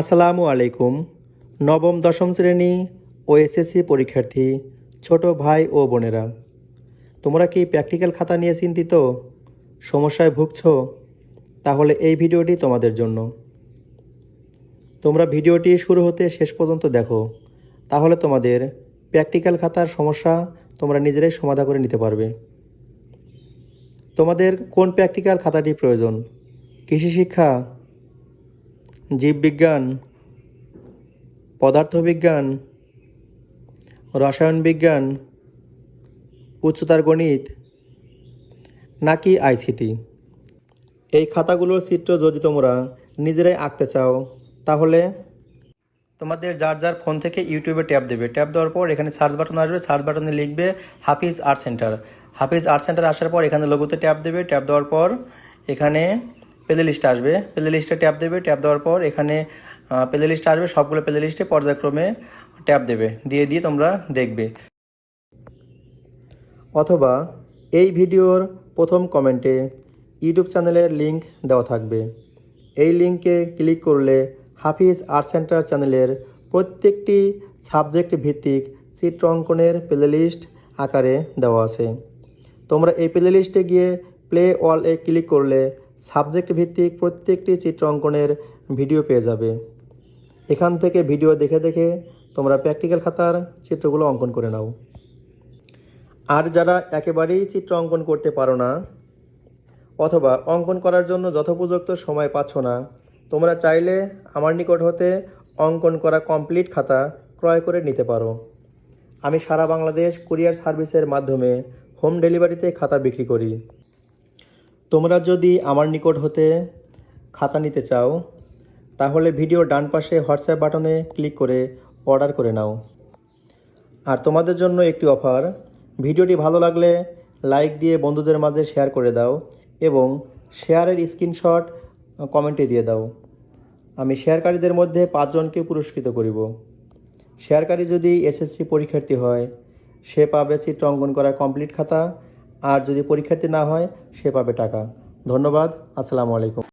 আসসালামু আলাইকুম। নবম, দশম শ্রেণি ও এসএসসি পরীক্ষার্থী ছোট ভাই ও বোনেরা, তোমরা কি প্র্যাকটিক্যাল খাতা নিয়ে চিন্তিত? সমস্যায় ভুগছো? তাহলে এই ভিডিওটি তোমাদের জন্য। তোমরা ভিডিওটি শুরু হতে শেষ পর্যন্ত দেখো, তাহলে তোমাদের প্র্যাকটিক্যাল খাতার সমস্যা তোমরা নিজেরাই সমাধা করে নিতে পারবে। তোমাদের কোন প্র্যাকটিক্যাল খাতাটি প্রয়োজন? কৃষি শিক্ষা জীববিজ্ঞান, পদার্থবিজ্ঞান রসায়ন বিজ্ঞান উচ্চতার গণিত নাকি আইসিটি এই খাতাগুলোর চিত্র যদি তোমরা নিজেরাই আঁকতে চাও, তাহলে তোমাদের যার যার ফোন থেকে ইউটিউবে ট্যাপ দেবে। ট্যাপ দেওয়ার পর এখানে সার্চ বাটন আসবে, সার্চ বাটনে লিখবে Hafiz art centre. Hafiz art centre আসার পর এখানে লোগোতে ট্যাপ দেবে। ট্যাপ দেওয়ার পর এখানে প্লে লিস্ট আসবে। প্লে লিস্টে ট্যাপ দেবে ট্যাপ দেওয়ার পর এখানে প্লে লিস্ট আসবে, সবগুলো প্লে লিস্টে পর্যায়ক্রমে ট্যাপ দেবে। দিয়ে দিয়ে তোমরা দেখবে। অথবা এই ভিডিওর প্রথম কমেন্টে ইউটিউব চ্যানেলের লিংক দেওয়া থাকবে। এই লিংকে ক্লিক করলে হাফিজ আর্ট সেন্টার চ্যানেলের প্রত্যেকটি সাবজেক্ট ভিত্তিক চিত্র অঙ্কনের প্লেলিস্ট আকারে দেওয়া আছে। তোমরা এই প্লেলিস্টে গিয়ে প্লে অল এ ক্লিক করলে সাবজেক্ট ভিত্তিক প্রত্যেকটি চিত্র অঙ্কনের ভিডিও পেয়ে যাবে। এখান থেকে ভিডিও দেখে দেখে তোমরা প্র্যাকটিক্যাল খাতার চিত্রগুলো অঙ্কন করে নাও। আর যারা একেবারেই চিত্র অঙ্কন করতে পারো না, অথবা অঙ্কন করার জন্য যথোপযুক্ত সময় পাচ্ছ না, তোমরা চাইলে আমার নিকট হতে অঙ্কন করা কমপ্লিট খাতা ক্রয় করে নিতে পারো। আমি সারা বাংলাদেশ কুরিয়ার সার্ভিসের মাধ্যমে হোম ডেলিভারিতে খাতা বিক্রি করি। তোমরা যদি আমার নিকট হতে খাতা নিতে চাও, তাহলে ভিডিওর ডান পাশে হোয়াটসঅ্যাপ বাটনে ক্লিক করে অর্ডার করে নাও। আর তোমাদের জন্য একটি অফার, ভিডিওটি ভালো লাগলে লাইক দিয়ে বন্ধুদের মাঝে শেয়ার করে দাও এবং শেয়ারের স্ক্রিনশট কমেন্টে দিয়ে দাও। আমি শেয়ারকারীদের মধ্যে পাঁচজনকে পুরস্কৃত করিব। শেয়ারকারী যদি এসএসসি পরীক্ষার্থী হয়, সে পাবে চিত্র অঙ্কন করা কমপ্লিট খাতা আর যদি পরীক্ষার্থী না হয় সে পাবে টাকা। ধন্যবাদ আসসালামু আলাইকুম।